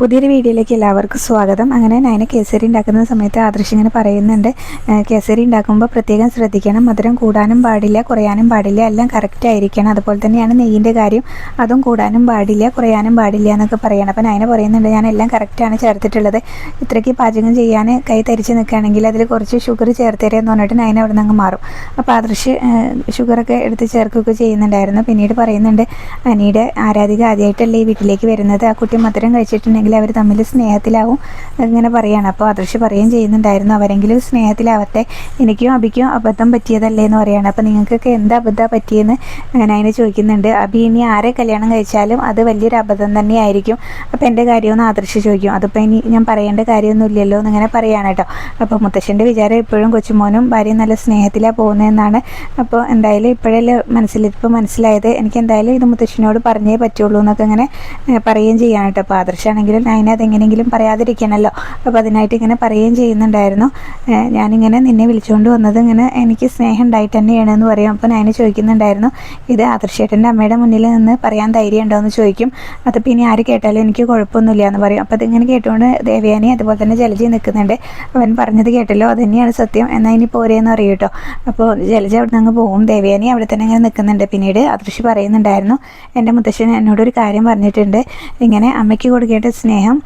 പുതിയൊരു വീഡിയോയിലേക്ക് എല്ലാവർക്കും സ്വാഗതം. അങ്ങനെ നയന കേസരി ഉണ്ടാക്കുന്ന സമയത്ത് ആദർശ് ഇങ്ങനെ പറയുന്നുണ്ട് കേസരി ഉണ്ടാക്കുമ്പോൾ പ്രത്യേകം ശ്രദ്ധിക്കണം. മധുരം കൂടാനും പാടില്ല കുറയാനും പാടില്ല. എല്ലാം കറക്റ്റ് ആയിരിക്കണം. അതുപോലെ തന്നെയാണ് നെയ്യിന്റെ കാര്യം. അതും കൂടാനും പാടില്ല കുറയാനും പാടില്ല എന്നൊക്കെ പറയണം. അപ്പോൾ നയന പറയുന്നുണ്ട് ഞാൻ എല്ലാം കറക്റ്റാണ് ചേർത്തിട്ടുള്ളത്. ഇത്രയ്ക്ക് പാചകം ചെയ്യാൻ കൈ തരിച്ച് നിൽക്കുകയാണെങ്കിൽ അതിൽ കുറച്ച് ഷുഗർ ചേർത്തരേന്ന് പറഞ്ഞിട്ട് നയന അവിടെ നിന്ന് മാറും. അപ്പോൾ ആദർശ് ഷുഗറൊക്കെ എടുത്ത് ചേർക്കുകയൊക്കെ ചെയ്യുന്നുണ്ടായിരുന്നു. പിന്നീട് പറയുന്നുണ്ട് അനിയുടെ ആരാധിക ആദ്യമായിട്ടല്ലേ ഈ വീട്ടിലേക്ക് വരുന്നത്? ആ കുട്ടി മധുരം കഴിച്ചിട്ടുണ്ടെങ്കിൽ അവർ തമ്മിൽ സ്നേഹത്തിലാവും ഇങ്ങനെ പറയുകയാണ് അപ്പോൾ ആദർശ് പറയുകയും ചെയ്യുന്നുണ്ടായിരുന്നു അവരെങ്കിലും സ്നേഹത്തിലാവട്ടെ. എനിക്കും അബിക്കും അബദ്ധം പറ്റിയതല്ലേ എന്ന് പറയുകയാണ് അപ്പോൾ നിങ്ങൾക്കൊക്കെ എന്ത് അബദ്ധം പറ്റിയെന്ന്? അതിനെ ചോദിക്കുന്നുണ്ട്. അബി ഇനി ആരെ കല്യാണം കഴിച്ചാലും അത് വലിയൊരു അബദ്ധം തന്നെയായിരിക്കും. അപ്പോൾ എന്റെ കാര്യമൊന്ന് ആദർശ് ചോദിക്കും. അതിപ്പോൾ ഇനി ഞാൻ പറയേണ്ട കാര്യമൊന്നുമില്ലല്ലോ എന്നിങ്ങനെ പറയുകയാണ് കേട്ടോ. അപ്പോൾ മുത്തശ്ശന്റെ വിചാരം ഇപ്പോഴും കൊച്ചുമോനും ഭാര്യയും നല്ല സ്നേഹത്തിലാണ് പോകുന്നതെന്നാണ് അപ്പോൾ എന്തായാലും ഇപ്പോഴല്ലേ മനസ്സിൽ ഇപ്പോൾ മനസ്സിലായത്. എനിക്ക് എന്തായാലും ഇത് മുത്തശ്ശനോട് പറഞ്ഞേ പറ്റുള്ളൂ എന്നൊക്കെ ഇങ്ങനെ പറയുകയും ചെയ്യാണ് കേട്ടോ. അപ്പോൾ ആദർശാണെങ്കിലും അതിനെ അതെങ്ങനെയെങ്കിലും പറയാതിരിക്കണമല്ലോ അപ്പോൾ അതിനായിട്ട് ഇങ്ങനെ പറയുകയും ചെയ്യുന്നുണ്ടായിരുന്നു. ഞാനിങ്ങനെ നിന്നെ വിളിച്ചുകൊണ്ട് വന്നത് ഇങ്ങനെ എനിക്ക് സ്നേഹം ഉണ്ടായിട്ട് തന്നെയാണ് എന്ന് പറയും. അപ്പോൾ നയന ചോദിക്കുന്നുണ്ടായിരുന്നു ഇത് ആദർശേട്ടന്റെ അമ്മയുടെ മുന്നിൽ നിന്ന് പറയാൻ ധൈര്യം ഉണ്ടോ? എന്ന് ചോദിക്കും. അതിപ്പോൾ ഇനി ആര് കേട്ടാലും എനിക്ക് കുഴപ്പമൊന്നുമില്ല എന്ന് പറയും. അപ്പോൾ അതിങ്ങനെ കേട്ടുകൊണ്ട് ദേവയാനി അതുപോലെ തന്നെ ജലജി നിൽക്കുന്നുണ്ട്. അവൻ പറഞ്ഞത് കേട്ടല്ലോ അതുതന്നെയാണ് സത്യം. എന്നാൽ ഇനി പോരേന്ന് പറയും കേട്ടോ അപ്പോൾ ജലജ അവിടെ നിന്ന് പോകും ദേവയാനി അവിടെ തന്നെ ഇങ്ങനെ നിൽക്കുന്നുണ്ട്. പിന്നീട് അദൃശ്യ പറയുന്നുണ്ടായിരുന്നു എന്റെ മുത്തശ്ശൻ എന്നോടൊരു കാര്യം പറഞ്ഞിട്ടുണ്ട്. ഇങ്ങനെ അമ്മയ്ക്ക് കൊടുക്കേണ്ട സ്നേഹം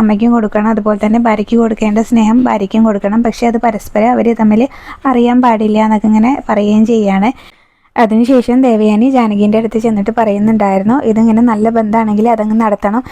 അമ്മയ്ക്കും കൊടുക്കണം. അതുപോലെ തന്നെ ഭാര്യയ്ക്ക് കൊടുക്കേണ്ട സ്നേഹം ഭാര്യയ്ക്കും കൊടുക്കണം. പക്ഷേ അത് പരസ്പരം അവർ തമ്മിൽ അറിയാൻ പാടില്ല എന്നൊക്കെ ഇങ്ങനെ പറയുകയും ചെയ്യാണ്. അതിനുശേഷം ദേവയാനി ജാനകിന്റെ അടുത്ത് ചെന്നിട്ട് പറയുന്നുണ്ടായിരുന്നു ഇതിങ്ങനെ നല്ല ബന്ധമാണെങ്കിൽ അതങ്ങ് നടത്തണം.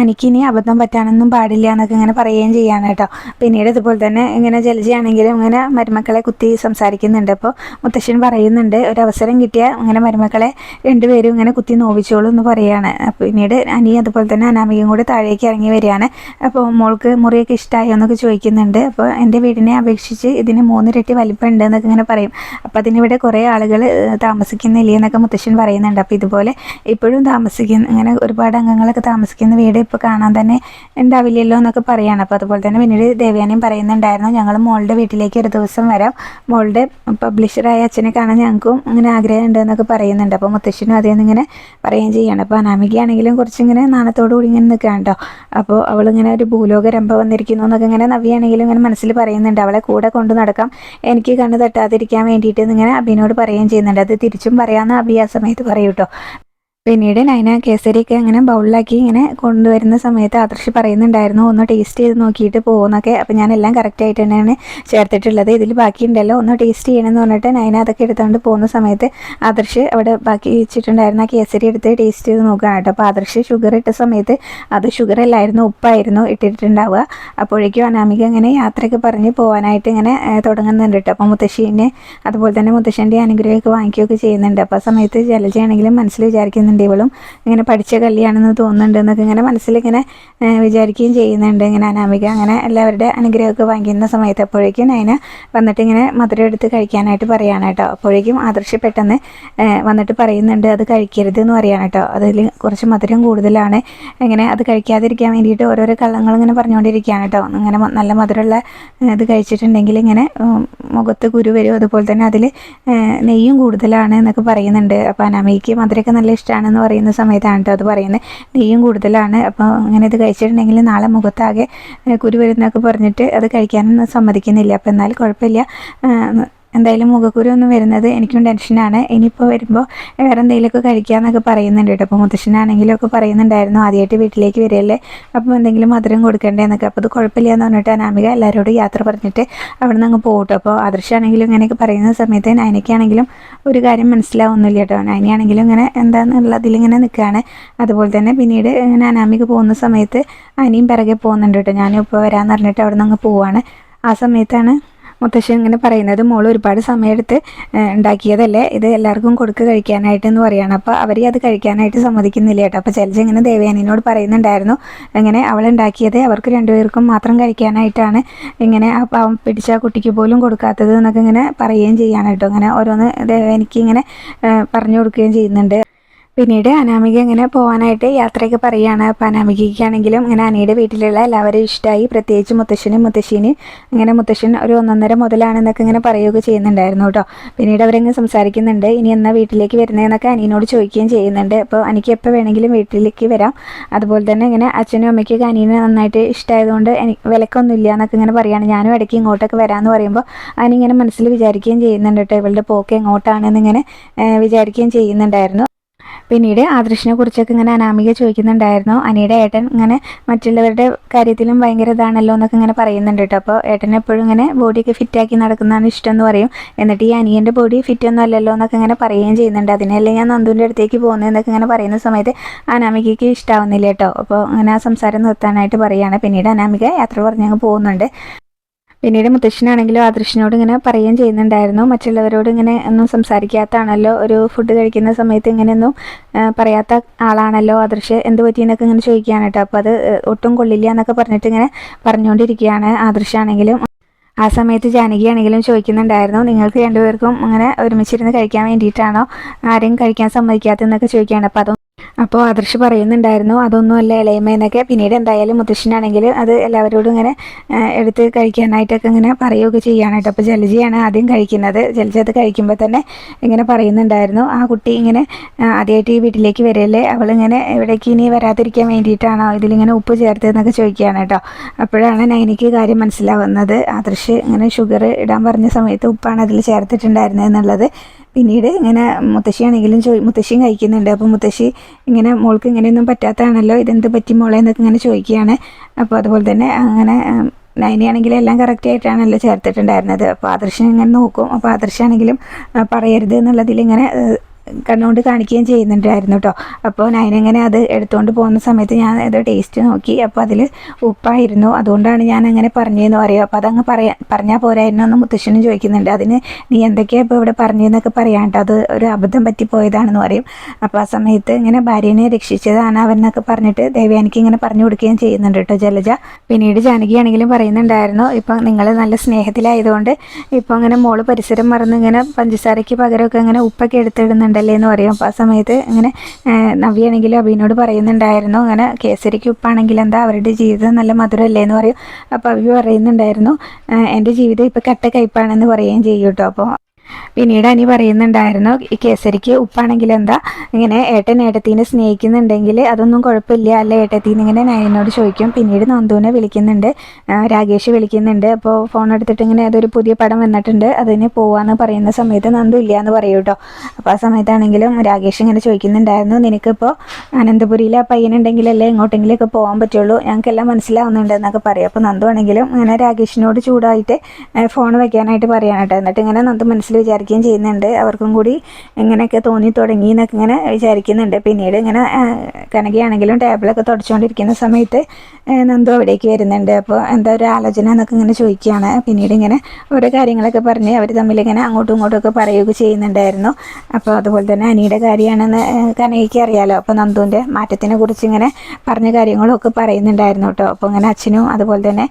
എനിക്കിനി അബദ്ധം പറ്റാനൊന്നും പാടില്ല എന്നൊക്കെ ഇങ്ങനെ പറയുകയും ചെയ്യാണ് കേട്ടോ. പിന്നീട് ഇതുപോലെ തന്നെ ഇങ്ങനെ ജലജയാണെങ്കിലും ഇങ്ങനെ മരുമക്കളെ കുത്തി സംസാരിക്കുന്നുണ്ട്. അപ്പോൾ മുത്തശ്ശൻ പറയുന്നുണ്ട് ഒരു അവസരം കിട്ടിയാൽ ഇങ്ങനെ മരുമക്കളെ രണ്ടുപേരും ഇങ്ങനെ കുത്തി നോവിച്ചോളൂ എന്ന് പറയുകയാണ്. പിന്നീട് അനി അതുപോലെ തന്നെ അനാമികയും കൂടി താഴേക്ക് ഇറങ്ങി വരികയാണ്. അപ്പോൾ മോൾക്ക് മുറിയൊക്കെ ഇഷ്ടമായോ എന്നൊക്കെ ചോദിക്കുന്നുണ്ട്. അപ്പോൾ എന്റെ വീടിനെ അപേക്ഷിച്ച് ഇതിന് മൂന്നിരട്ടി വലിപ്പമുണ്ട് എന്നൊക്കെ ഇങ്ങനെ പറയും. അപ്പോൾ അതിനിവിടെ കുറേ ആളുകൾ താമസിക്കുന്നില്ലേ എന്നൊക്കെ മുത്തശ്ശൻ പറയുന്നുണ്ട്. അപ്പോൾ ഇതുപോലെ ഇപ്പോഴും താമസിക്കുന്ന അങ്ങനെ ഒരുപാട് അംഗങ്ങളൊക്കെ താമസിക്കുന്ന വീട് ഇപ്പോൾ കാണാൻ തന്നെ ഉണ്ടാവില്ലല്ലോ എന്നൊക്കെ പറയുകയാണ് അപ്പോൾ അതുപോലെ തന്നെ പിന്നീട് ദേവയാനിയും പറയുന്നുണ്ടായിരുന്നു ഞങ്ങൾ മോളുടെ വീട്ടിലേക്ക് ഒരു ദിവസം വരാം. മോളുടെ പബ്ലിഷറായ അച്ഛനെ കാണാൻ ഞങ്ങൾക്കും അങ്ങനെ ആഗ്രഹമുണ്ട് എന്നൊക്കെ പറയുന്നുണ്ട്. അപ്പോൾ മുത്തശ്ശനും അതിൽ ഇങ്ങനെ പറയുകയും ചെയ്യുകയാണ് അപ്പോൾ അനാമികയാണെങ്കിലും കുറച്ചിങ്ങനെ നാണത്തോടു കൂടി ഇങ്ങനെ നിൽക്കുകയാണ് കേട്ടോ. അപ്പോൾ അവളിങ്ങനെ ഒരു ഭൂലോക രംഭ വന്നിരിക്കുന്നു എന്നൊക്കെ ഇങ്ങനെ നവിയാണെങ്കിലും ഇങ്ങനെ മനസ്സിൽ പറയുന്നുണ്ട്. അവളെ കൂടെ കൊണ്ടു നടക്കാം. എനിക്ക് കണ്ണ് തട്ടാതിരിക്കാൻ വേണ്ടിയിട്ട് ഇങ്ങനെ അബിനോട് പറയുകയും ചെയ്യുന്നുണ്ട്. അത് തിരിച്ചും പറയാമെന്ന് അബി സമയത്ത് പറയും കേട്ടോ പിന്നീട് നൈന കേസരിയൊക്കെ അങ്ങനെ ബൗളിലാക്കി ഇങ്ങനെ കൊണ്ടുവരുന്ന സമയത്ത് ആദർശ് പറയുന്നുണ്ടായിരുന്നു ഒന്ന് ടേസ്റ്റ് ചെയ്ത് നോക്കിയിട്ട് പോകുന്നൊക്കെ അപ്പം ഞാനെല്ലാം കറക്റ്റായിട്ട് തന്നെയാണ് ചേർത്തിട്ടുള്ളത്. ഇതിൽ ബാക്കിയുണ്ടല്ലോ ഒന്ന് ടേസ്റ്റ് ചെയ്യണമെന്ന് പറഞ്ഞിട്ട് നൈന അതൊക്കെ എടുത്തുകൊണ്ട് പോകുന്ന സമയത്ത് ആദർശ് അവിടെ ബാക്കി വെച്ചിട്ടുണ്ടായിരുന്ന കേസരി എടുത്ത് ടേസ്റ്റ് ചെയ്ത് നോക്കുകയാണ് കേട്ടോ. അപ്പോൾ ആദർശ് ഷുഗർ ഇട്ട സമയത്ത് അത് ഷുഗർ അല്ലായിരുന്നു ഉപ്പായിരുന്നു ഇട്ടിട്ടുണ്ടാവുക. അപ്പോഴേക്കും അനാമിക അങ്ങനെ യാത്രയൊക്കെ പറഞ്ഞ് പോകാനായിട്ട് ഇങ്ങനെ തുടങ്ങുന്നുണ്ട് കേട്ടോ. അപ്പോൾ മുത്തശ്ശീനെ അതുപോലെ തന്നെ മുത്തശ്ശന്റെ അനുഗ്രഹമൊക്കെ വാങ്ങിക്കുകയൊക്കെ ചെയ്യുന്നുണ്ട്. അപ്പോൾ ആ സമയത്ത് ജലജയാണെങ്കിലും മനസ്സിൽ വിചാരിക്കുന്നുണ്ട് ഇവളും. ഇങ്ങനെ പഠിച്ച കല്യാണെന്ന് തോന്നുന്നുണ്ട് എന്നൊക്കെ ഇങ്ങനെ മനസ്സിലിങ്ങനെ വിചാരിക്കുകയും ചെയ്യുന്നുണ്ട്. ഇങ്ങനെ അനാമിക അങ്ങനെ എല്ലാവരുടെ അനുഗ്രഹമൊക്കെ വാങ്ങിക്കുന്ന സമയത്ത് അപ്പോഴേക്കും നൈന വന്നിട്ട് ഇങ്ങനെ മധുരം എടുത്ത് കഴിക്കാനായിട്ട് പറയാണ് കേട്ടോ. അപ്പോഴേക്കും ആദർശ് പെട്ടെന്ന് വന്നിട്ട് പറയുന്നുണ്ട് അത് കഴിക്കരുത് എന്ന് പറയാണ് കേട്ടോ. അതിൽ കുറച്ച് മധുരം കൂടുതലാണ്. ഇങ്ങനെ അത് കഴിക്കാതിരിക്കാൻ വേണ്ടിയിട്ട് ഓരോരോ കള്ളങ്ങൾ ഇങ്ങനെ പറഞ്ഞുകൊണ്ടിരിക്കുകയാണ് കേട്ടോ. ഇങ്ങനെ നല്ല മധുരമുള്ള ഇത് കഴിച്ചിട്ടുണ്ടെങ്കിൽ ഇങ്ങനെ മുഖത്ത് കുരു വരും. അതുപോലെ തന്നെ അതിൽ നെയ്യും കൂടുതലാണ് എന്നൊക്കെ പറയുന്നുണ്ട്. അപ്പോൾ അനാമയ്ക്ക് മധുരമൊക്കെ നല്ല ഇഷ്ടമാണെന്ന് പറയുന്ന സമയത്താണ് കേട്ടോ അത് പറയുന്നത്. നെയ്യും കൂടുതലാണ്. അപ്പോൾ അങ്ങനെ ഇത് കഴിച്ചിട്ടുണ്ടെങ്കിൽ നാളെ മുഖത്താകെ കുരു വരുന്നൊക്കെ പറഞ്ഞിട്ട് അത് കഴിക്കാനൊന്നും സമ്മതിക്കുന്നില്ല. അപ്പോൾ എന്നാലും കുഴപ്പമില്ല. എന്തായാലും മുഖക്കുരു ഒന്നും വരുന്നത് എനിക്കും ടെൻഷനാണ് ഇനിയിപ്പോൾ വരുമ്പോൾ വേറെ എന്തെങ്കിലുമൊക്കെ കഴിക്കാമെന്നൊക്കെ പറയുന്നുണ്ട് കേട്ടോ. അപ്പോൾ മുത്തശ്ശനാണെങ്കിലും ഒക്കെ പറയുന്നുണ്ടായിരുന്നു ആദ്യമായിട്ട് വീട്ടിലേക്ക് വരികയല്ലേ. അപ്പോൾ എന്തെങ്കിലും മധുരം കൊടുക്കണ്ടേ എന്നൊക്കെ അപ്പോൾ അത് കുഴപ്പമില്ല എന്ന് പറഞ്ഞിട്ട് അനാമിക എല്ലാവരോടും യാത്ര പറഞ്ഞിട്ട് അവിടെ നിന്ന് അങ്ങ് പോകട്ടോ അപ്പോൾ ആദർശാണെങ്കിലും ഇങ്ങനെയൊക്കെ പറയുന്ന സമയത്ത് നയനയ്ക്കാണെങ്കിലും ഒരു കാര്യം മനസ്സിലാവുന്നില്ല കേട്ടോ. നയനയാണെങ്കിലും ഇങ്ങനെ എന്താണെന്നുള്ള അതിലിങ്ങനെ നിൽക്കുകയാണ്. അതുപോലെ തന്നെ പിന്നീട് ഇങ്ങനെ അനാമിക പോകുന്ന സമയത്ത് അനിയും പിറകെ പോകുന്നുണ്ട് കേട്ടോ. ഞാനും ഇപ്പോൾ വരാമെന്ന് പറഞ്ഞിട്ട് അവിടെ നിന്ന് അങ്ങ് പോവുകയാണ് ആ സമയത്താണ് മുത്തശ്ശൻ ഇങ്ങനെ പറയുന്നത് മോൾ ഒരുപാട് സമയമെടുത്ത് ഉണ്ടാക്കിയതല്ലേ? ഇത് എല്ലാവർക്കും കൊടുക്ക് കഴിക്കാനായിട്ട് എന്ന് പറയുകയാണ് അപ്പോൾ അവർ അത് കഴിക്കാനായിട്ട് സമ്മതിക്കുന്നില്ല കേട്ടോ. അപ്പോൾ ജലജ ഇങ്ങനെ ദേവയാനിനോട് പറയുന്നുണ്ടായിരുന്നു. ഇങ്ങനെ അവൾ ഉണ്ടാക്കിയത് അവർക്ക് രണ്ടുപേർക്കും മാത്രം കഴിക്കാനായിട്ടാണ് ഇങ്ങനെ ആ പാവം പിടിച്ച കുട്ടിക്ക് പോലും കൊടുക്കാത്തത് എന്നൊക്കെ ഇങ്ങനെ പറയുകയും ചെയ്യാനായിട്ടോ അങ്ങനെ ഓരോന്ന് ദേവയാനിക്ക് ഇങ്ങനെ പറഞ്ഞു കൊടുക്കുകയും ചെയ്യുന്നുണ്ട്. പിന്നീട് അനാമിക ഇങ്ങനെ പോകാനായിട്ട് യാത്രയൊക്കെ പറയുകയാണ് അപ്പോൾ അനാമികയ്ക്കാണെങ്കിലും ഇങ്ങനെ അനിയുടെ വീട്ടിലുള്ള എല്ലാവരും ഇഷ്ടമായി പ്രത്യേകിച്ച് മുത്തശ്ശനും മുത്തശ്ശീന് ഇങ്ങനെ മുത്തശ്ശൻ ഒരു ഒന്നൊന്നര മുതലാണെന്നൊക്കെ ഇങ്ങനെ പറയുകയൊക്കെ ചെയ്യുന്നുണ്ടായിരുന്നു കേട്ടോ. പിന്നീട് അവരങ്ങ് സംസാരിക്കുന്നുണ്ട്. ഇനി എന്നാ വീട്ടിലേക്ക് വരുന്നതെന്നൊക്കെ അനിയനോട് ചോദിക്കുകയും ചെയ്യുന്നുണ്ട്. അപ്പോൾ എനിക്ക് എപ്പോൾ വേണമെങ്കിലും വീട്ടിലേക്ക് വരാം. അതുപോലെ തന്നെ ഇങ്ങനെ അച്ഛനും അമ്മയ്ക്കൊക്കെ അനിയനെ നന്നായിട്ട് ഇഷ്ടമായതുകൊണ്ട് എനിക്ക് വിലക്കൊന്നുമില്ല എന്നൊക്കെ ഇങ്ങനെ പറയുകയാണ് ഞാനും ഇടയ്ക്ക് ഇങ്ങോട്ടൊക്കെ വരാമെന്ന് പറയുമ്പോൾ അനിങ്ങനെ മനസ്സിൽ വിചാരിക്കുകയും ചെയ്യുന്നുണ്ട് കേട്ടോ. ഇവളുടെ പോക്ക് എങ്ങോട്ടാണെന്ന് ഇങ്ങനെ വിചാരിക്കുകയും ചെയ്യുന്നുണ്ടായിരുന്നു. പിന്നീട് ആദർശിനെ കുറിച്ചൊക്കെ ഇങ്ങനെ അനാമിക ചോദിക്കുന്നുണ്ടായിരുന്നു. അനിയുടെ ഏട്ടൻ ഇങ്ങനെ മറ്റുള്ളവരുടെ കാര്യത്തിലും ഭയങ്കര ഇതാണല്ലോ എന്നൊക്കെ ഇങ്ങനെ പറയുന്നുണ്ട് കേട്ടോ. അപ്പോൾ ഏട്ടൻ എപ്പോഴും ഇങ്ങനെ ബോഡിയൊക്കെ ഫിറ്റാക്കി നടക്കുന്നതാണ് ഇഷ്ടം എന്ന് പറയും. എന്നിട്ട് ഈ അനിയന്റെ ബോഡി ഫിറ്റ് ഒന്നും അല്ലല്ലോ എന്നൊക്കെ ഇങ്ങനെ പറയുകയും ചെയ്യുന്നുണ്ട്. അതിനല്ലേ ഞാൻ നന്ദുവിന്റെ അടുത്തേക്ക് പോകുന്നത് എന്നൊക്കെ ഇങ്ങനെ പറയുന്ന സമയത്ത് അനാമികയ്ക്ക് ഇഷ്ടാവുന്നില്ല കേട്ടോ. അപ്പോൾ അങ്ങനെ ആ സംസാരം നിർത്താനായിട്ട് പറയുകയാണ്. പിന്നീട് അനാമിക യാത്ര പറഞ്ഞങ്ങ് പോകുന്നുണ്ട്. പിന്നീട് മുത്തശ്ശനാണെങ്കിലും ആദർശനോട് ഇങ്ങനെ പറയുകയും ചെയ്യുന്നുണ്ടായിരുന്നു. മറ്റുള്ളവരോട് ഇങ്ങനെ ഒന്നും സംസാരിക്കാത്താണല്ലോ. ഒരു ഫുഡ് കഴിക്കുന്ന സമയത്ത് ഇങ്ങനെയൊന്നും പറയാത്ത ആളാണല്ലോ ആദർശ്. എന്ത് പറ്റിയെന്നൊക്കെ ഇങ്ങനെ ചോദിക്കുകയാണ് കേട്ടോ. അപ്പോൾ അത് ഒട്ടും കൊള്ളില്ല എന്നൊക്കെ പറഞ്ഞിട്ട് ഇങ്ങനെ പറഞ്ഞുകൊണ്ടിരിക്കുകയാണ് ആദർശാണെങ്കിലും ആ സമയത്ത് ജാനകിയാണെങ്കിലും ചോദിക്കുന്നുണ്ടായിരുന്നു. നിങ്ങൾക്ക് രണ്ടുപേർക്കും അങ്ങനെ ഒരുമിച്ചിരുന്ന് കഴിക്കാൻ വേണ്ടിയിട്ടാണോ? ആരെയും കഴിക്കാൻ സമ്മതിക്കാത്തതെന്നൊക്കെ ചോദിക്കുകയാണ്. അപ്പോൾ അതും അപ്പോൾ ആദർശ് പറയുന്നുണ്ടായിരുന്നു അതൊന്നുമല്ല ഇളയമ എന്നൊക്കെ. പിന്നീട് എന്തായാലും മുത്തശ്ശനാണെങ്കിൽ അത് എല്ലാവരോടും ഇങ്ങനെ എടുത്ത് കഴിക്കാനായിട്ടൊക്കെ ഇങ്ങനെ പറയുകയൊക്കെ ചെയ്യാനായിട്ട് അപ്പോൾ ജലജിയാണ് ആദ്യം കഴിക്കുന്നത്. ജലജി അത് കഴിക്കുമ്പോൾ തന്നെ ഇങ്ങനെ പറയുന്നുണ്ടായിരുന്നു ആ കുട്ടി ഇങ്ങനെ ആദ്യമായിട്ട് ഈ വീട്ടിലേക്ക് വരല്ലേ? അവളിങ്ങനെ ഇവിടേക്ക് ഇനി വരാതിരിക്കാൻ വേണ്ടിയിട്ടാണോ ഇതിലിങ്ങനെ ഉപ്പ് ചേർത്തതെന്നൊക്കെ ചോദിക്കുകയാണ് കേട്ടോ. അപ്പോഴാണ് നൈനിക്ക് കാര്യം മനസ്സിലാവുന്നത്. ആദർശ് ഇങ്ങനെ ഷുഗർ ഇടാൻ പറഞ്ഞ സമയത്ത് ഉപ്പാണ് അതിൽ ചേർത്തിട്ടുണ്ടായിരുന്നത് എന്നുള്ളത്. പിന്നീട് ഇങ്ങനെ മുത്തശ്ശിയാണെങ്കിലും ചോ മുത്തശ്ശിയും കഴിക്കുന്നുണ്ട്. അപ്പോൾ മുത്തശ്ശി ഇങ്ങനെ മോൾക്ക് ഇങ്ങനെയൊന്നും പറ്റാത്തതാണല്ലോ ഇതെന്ത് പറ്റി മോളെ എന്നൊക്കെ ഇങ്ങനെ ചോദിക്കുകയാണ്. അപ്പോൾ അതുപോലെ തന്നെ അങ്ങനെ നൈനിയാണെങ്കിലും എല്ലാം കറക്റ്റ് ആയിട്ടാണല്ലോ ചേർത്തിട്ടുണ്ടായിരുന്നത്. അപ്പോൾ ആദർശം ഇങ്ങനെ നോക്കും. അപ്പോൾ ആദർശാണെങ്കിലും പറയരുത് എന്നുള്ളതിൽ ഇങ്ങനെ കണ്ണുകൊണ്ട് കാണിക്കുകയും ചെയ്യുന്നുണ്ടായിരുന്നു കേട്ടോ അപ്പോൾ ഞാനിങ്ങനെ അത് എടുത്തുകൊണ്ട് പോകുന്ന സമയത്ത് ഞാൻ അത് ടേസ്റ്റ് നോക്കി. അപ്പോൾ അതിൽ ഉപ്പായിരുന്നു. അതുകൊണ്ടാണ് ഞാൻ അങ്ങനെ പറഞ്ഞതെന്ന് പറയുക അപ്പോൾ അതങ്ങ് പറയാ പറഞ്ഞാൽ പോരായിരുന്നു എന്ന് മുത്തശ്ശനും ചോദിക്കുന്നുണ്ട്. അതിന് നീ എന്തൊക്കെയാണ് ഇപ്പോൾ ഇവിടെ പറഞ്ഞതെന്നൊക്കെ പറയാണ്ട് അത് ഒരു അബദ്ധം പറ്റിപ്പോയതാണെന്ന് പറയും. അപ്പോൾ ആ സമയത്ത് ഇങ്ങനെ ഭാര്യനെ രക്ഷിച്ചതാണ് അവനെന്നൊക്കെ പറഞ്ഞിട്ട് ദേവ്യാനിക്ക് ഇങ്ങനെ പറഞ്ഞു കൊടുക്കുകയും ചെയ്യുന്നുണ്ട് കേട്ടോ ജലജ പിന്നീട് ജാനകിയാണെങ്കിലും പറയുന്നുണ്ടായിരുന്നു. ഇപ്പം നിങ്ങൾ നല്ല സ്നേഹത്തിലായതുകൊണ്ട് ഇപ്പോൾ ഇങ്ങനെ മോൾ പരിസരം മറന്ന് ഇങ്ങനെ പഞ്ചസാരയ്ക്ക് പകരമൊക്കെ ഇങ്ങനെ ഉപ്പൊക്കെ എടുത്തിടുന്നുണ്ട്. ഉണ്ടല്ലേ എന്ന് പറയും. അപ്പോൾ ആ സമയത്ത് ഇങ്ങനെ നവ്യാണെങ്കിലും അഭിനോട് പറയുന്നുണ്ടായിരുന്നു. അങ്ങനെ കേസരിക്ക് ഉപ്പാണെങ്കിൽ എന്താ അവരുടെ ജീവിതം നല്ല മധുരമല്ലേ എന്ന് പറയും. അപ്പോൾ അവി പറയുന്നുണ്ടായിരുന്നു എന്റെ ജീവിതം ഇപ്പോൾ കട്ട കയ്പാണെന്ന് പറയുകയും ചെയ്യും കേട്ടോ. അപ്പോൾ പിന്നീട് അനി പറയുന്നുണ്ടായിരുന്നു ഈ കേസരിക്ക് ഉപ്പാണെങ്കിൽ എന്താ ഇങ്ങനെ ഏട്ടൻ ഏട്ടത്തീനെ സ്നേഹിക്കുന്നുണ്ടെങ്കിൽ അതൊന്നും കുഴപ്പമില്ല അല്ല ഏട്ടത്തീന്ന് ഇങ്ങനെ നയനോട് ചോദിക്കും. പിന്നീട് നന്ദുവിനെ വിളിക്കുന്നുണ്ട് രാകേഷ് വിളിക്കുന്നുണ്ട്. അപ്പോൾ ഫോൺ എടുത്തിട്ട് ഇങ്ങനെ അതൊരു പുതിയ പടം വന്നിട്ടുണ്ട്. അതിന് പോവാന്ന് പറയുന്ന സമയത്ത് നന്ദു ഇല്ല എന്ന് പറയൂ കേട്ടോ അപ്പോൾ ആ സമയത്താണെങ്കിലും രാകേഷ് ഇങ്ങനെ ചോദിക്കുന്നുണ്ടായിരുന്നു നിനക്കിപ്പോൾ അനന്തപുരിയിലെ ആ പയ്യനുണ്ടെങ്കിലല്ലേ എങ്ങോട്ടെങ്കിലൊക്കെ പോകാൻ പറ്റുള്ളൂ? ഞങ്ങൾക്കെല്ലാം മനസ്സിലാവുന്നുണ്ട് എന്നൊക്കെ പറയും. അപ്പോൾ നന്ദു ആണെങ്കിലും ഇങ്ങനെ രാകേഷിനോട് ചൂടായിട്ട് ഫോൺ വയ്ക്കാനായിട്ട് പറയാനായിട്ട് എന്നിട്ട് ഇങ്ങനെ നന്ദു മനസ്സിൽ വിചാരിക്കുകയും ചെയ്യുന്നുണ്ട്. അവർക്കും കൂടി ഇങ്ങനെയൊക്കെ തോന്നി തുടങ്ങി എന്നൊക്കെ ഇങ്ങനെ വിചാരിക്കുന്നുണ്ട്. പിന്നീട് ഇങ്ങനെ കനകയാണെങ്കിലും ടേബിളൊക്കെ തുടച്ചുകൊണ്ടിരിക്കുന്ന സമയത്ത് നന്ദു അവിടേക്ക് വരുന്നുണ്ട്. അപ്പോൾ എന്താ ഒരു ആലോചന എന്നൊക്കെ ഇങ്ങനെ ചോദിക്കുകയാണ്. പിന്നീട് ഇങ്ങനെ ഓരോ കാര്യങ്ങളൊക്കെ പറഞ്ഞ് അവർ തമ്മിൽ ഇങ്ങനെ അങ്ങോട്ടും ഇങ്ങോട്ടും ഒക്കെ പറയുകയൊക്കെ ചെയ്യുന്നുണ്ടായിരുന്നു. അപ്പോൾ അതുപോലെ തന്നെ അനിയുടെ കാര്യമാണെന്ന് കനകയ്ക്ക് അറിയാലോ. അപ്പോൾ നന്ദുവിന്റെ മാറ്റത്തിനെ കുറിച്ച് ഇങ്ങനെ പറഞ്ഞ കാര്യങ്ങളൊക്കെ പറയുന്നുണ്ടായിരുന്നു കേട്ടോ. അപ്പോൾ ഇങ്ങനെ അച്ഛനും അതുപോലെ തന്നെ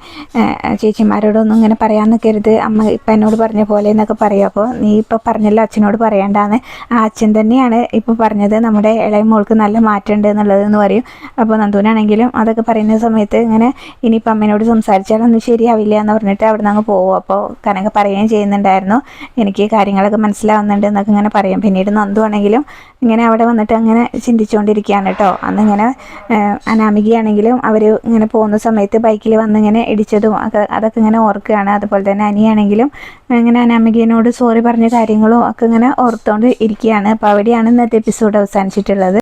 ചേച്ചിമാരോടൊന്നും ഇങ്ങനെ പറയാൻ നിൽക്കരുത്. അമ്മ ഇപ്പം എന്നോട് പറഞ്ഞ പോലെ എന്നൊക്കെ പറയും. അപ്പോൾ നീ ഇപ്പോൾ പറഞ്ഞല്ലോ അച്ഛനോട് പറയണ്ടാന്ന്. ആ അച്ഛൻ തന്നെയാണ് ഇപ്പോൾ പറഞ്ഞത് നമ്മുടെ ഇളയ മോൾക്ക് നല്ല മാറ്റമുണ്ട് എന്നുള്ളതെന്ന് പറയും. അപ്പോൾ നന്ദുവിനാണെങ്കിലും അതൊക്കെ പറയുന്ന സമയത്ത് ഇങ്ങനെ ഇനിയിപ്പോൾ അമ്മേനോട് സംസാരിച്ചാലൊന്നും ശരിയാവില്ല എന്ന് പറഞ്ഞിട്ട് അവിടെ നിന്ന് അങ്ങ് പോകും അപ്പോൾ കനക പറയുകയും ചെയ്യുന്നുണ്ടായിരുന്നു. എനിക്ക് കാര്യങ്ങളൊക്കെ മനസ്സിലാവുന്നുണ്ട് എന്നൊക്കെ ഇങ്ങനെ പറയും. പിന്നീട് നന്ദു ആണെങ്കിലും ഇങ്ങനെ അവിടെ വന്നിട്ട് അങ്ങനെ ചിന്തിച്ചുകൊണ്ടിരിക്കുകയാണ് കേട്ടോ. അന്ന് ഇങ്ങനെ അനാമികയാണെങ്കിലും അവർ ഇങ്ങനെ പോകുന്ന സമയത്ത് ബൈക്കിൽ വന്നിങ്ങനെ ഇടിച്ചതും അതൊക്കെ ഇങ്ങനെ ഓർക്കുകയാണ്. അതുപോലെ തന്നെ അനിയാണെങ്കിലും ഇങ്ങനെ അനാമികയോട് സോറി പറഞ്ഞ കാര്യങ്ങളും ഒക്കെ ഇങ്ങനെ ഓർത്തുകൊണ്ട് ഇരിക്കുകയാണ് അപ്പോൾ അവിടെയാണ് ഇന്നത്തെ എപ്പിസോഡ് അവസാനിച്ചിട്ടുള്ളത്.